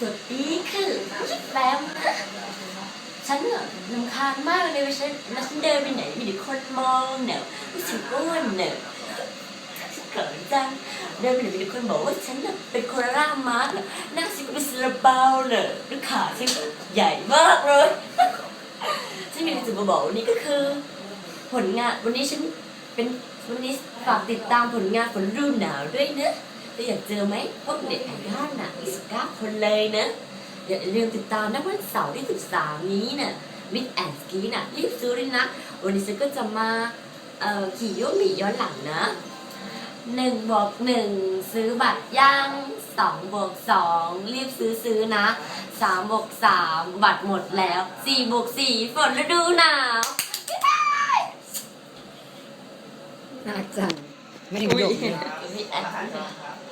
สวัสดีคือพี่แปมนะฉันเนี่ยลำคาญมากเลยวลาฉันแล้วฉันเดินไปไหนมีแต่คนมองเนี่ยรู้สึกอ้วนเนี่ยฉันเกิดจังเดินไปไหนมีแต่คนบอกว่าฉันน่ะเป็นโคราชมาร์กหน้าฉันก็เป็นซาลาเปาเนี่ยแล้วขาฉันใหญ่มากเลยฉันมีอะไรจะมาบอกวันนี้ก็คือ ผลงานวันนี้ฉันเป็นวันนี้ฝากติดตามผลงานฝนฤดูหนาวด้วยนะ ถ้าอยากเจอไหมพวกเด็กไอดอลน่ะอีกสิบเก้าคนเลยนะ อย่าลืมติดตามนะวันเสาร์ที่13นี้น่ะมิดแอนสกีน่ะรีบซื้อเลยนะ วันนี้ฉันก็จะมาเอ่อขี่โยหมีย้อนหลังนะหนึ่งบวกหนึ่งซื้อบัตรย่างสองบวกสองรีบซื้อซื้อนะสามบวกสามบัตรหมดแล้วสี่บวกสี่ฝนฤดูหนาวน่ารักจังไม่ถึงหยกเลยมิดแอน